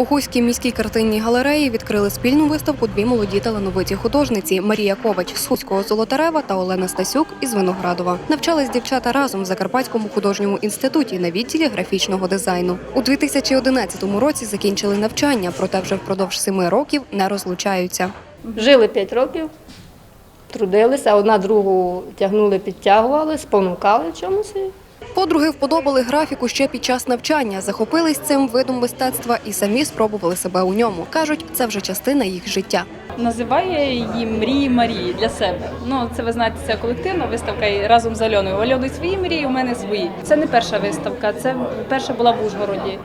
У Хуській міській картинній галереї відкрили спільну виставку дві молоді талановиті художниці Марія Ковач з Хуського Золотарева та Олена Стасюк із Виноградова. Навчались дівчата разом в Закарпатському художньому інституті на відділі графічного дизайну. У 2011 році закінчили навчання, проте вже впродовж семи років не розлучаються. Жили 5 років, трудилися, одна другу тягнули, підтягували, спонукали чомусь. Подруги вподобали графіку ще під час навчання, захопились цим видом мистецтва і самі спробували себе у ньому. кажуть, це вже частина їх життя. Називає її мрії Марії для себе. Ну це ви знаєте, це колективна виставка і разом з Альоною. Альони свої мрії, у мене свої. Це не перша виставка. Це перша була в Ужгороді.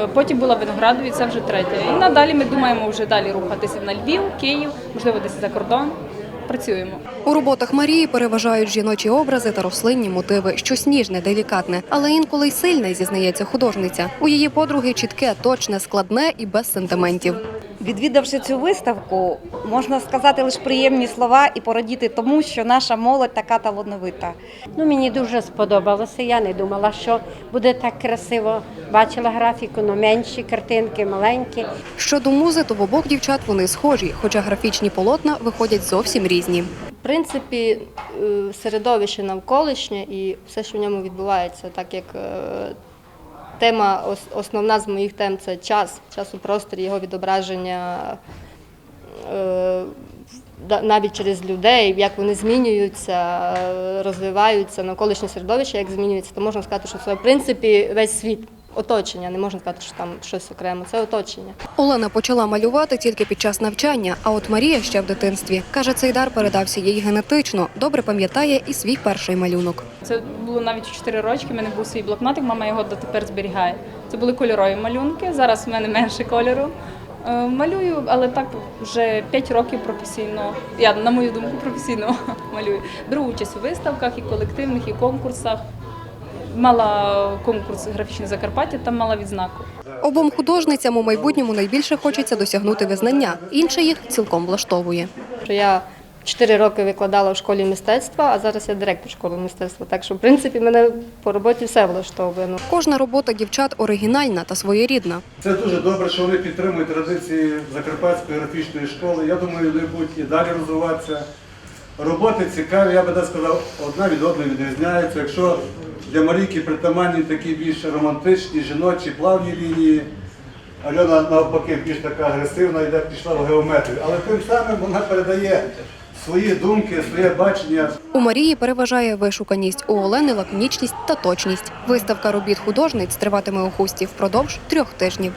е, Потім була в Виноградові, це вже третя. І надалі ми думаємо вже далі рухатися на Львів, Київ, можливо, десь за кордон. Працюємо. У роботах Марії переважають жіночі образи та рослинні мотиви, щось ніжне, делікатне, але інколи й сильне, зізнається художниця. У її подруги чітке, точне, складне і без сентиментів. Відвідавши цю виставку, можна сказати лише приємні слова і порадіти тому, що наша молодь така талановита. Ну, мені дуже сподобалося. Я не думала, що буде так красиво. Бачила графіку, але менші картинки, маленькі. Щодо музи, то в обох дівчат вони схожі, хоча графічні полотна виходять зовсім різні. В принципі, е, середовище навколишнє і все, що в ньому відбувається, так як е, тема, основна з моїх тем це час, час у просторі, його відображення е, навіть через людей, як вони змінюються, е, розвиваються, навколишнє середовище, як змінюється, то можна сказати, що це в принципі весь світ. Оточення, не можна сказати, що там щось окремо, це оточення. Олена почала малювати тільки під час навчання, а от Марія ще в дитинстві. Каже, цей дар передався їй генетично. Добре пам'ятає і свій перший малюнок. Це було навіть у 4 рочки. У мене був свій блокнотик, мама його дотепер зберігає. Це були кольорові малюнки. Зараз в мене менше кольору. Е, Малюю, але так вже 5 років професійно. Я на мою думку професійно малюю. Беру участь у виставках і колективних, і конкурсах. Мала конкурс графічне Закарпаття, там мала відзнаку. Обом художницям у майбутньому найбільше хочеться досягнути визнання. Інше їх цілком влаштовує. Я 4 роки викладала в школі мистецтва, а зараз я директор школи мистецтва. Так що, в принципі, мене по роботі все влаштовує. Ну, Кожна робота дівчат оригінальна та своєрідна. Це дуже добре, що вони підтримують традиції Закарпатської графічної школи. Я думаю, вони будуть і далі розвиватися. Роботи цікаві, я би так сказав, одна від одної відрізняється. Якщо для Марійки притаманні такі більш романтичні, жіночі, плавні лінії, Альона навпаки більш така агресивна, йде пішла в геометрію. Але тим самим вона передає свої думки, своє бачення. У Марії переважає вишуканість, у Олени лаконічність та точність. Виставка робіт художниць триватиме у хусті впродовж трьох тижнів.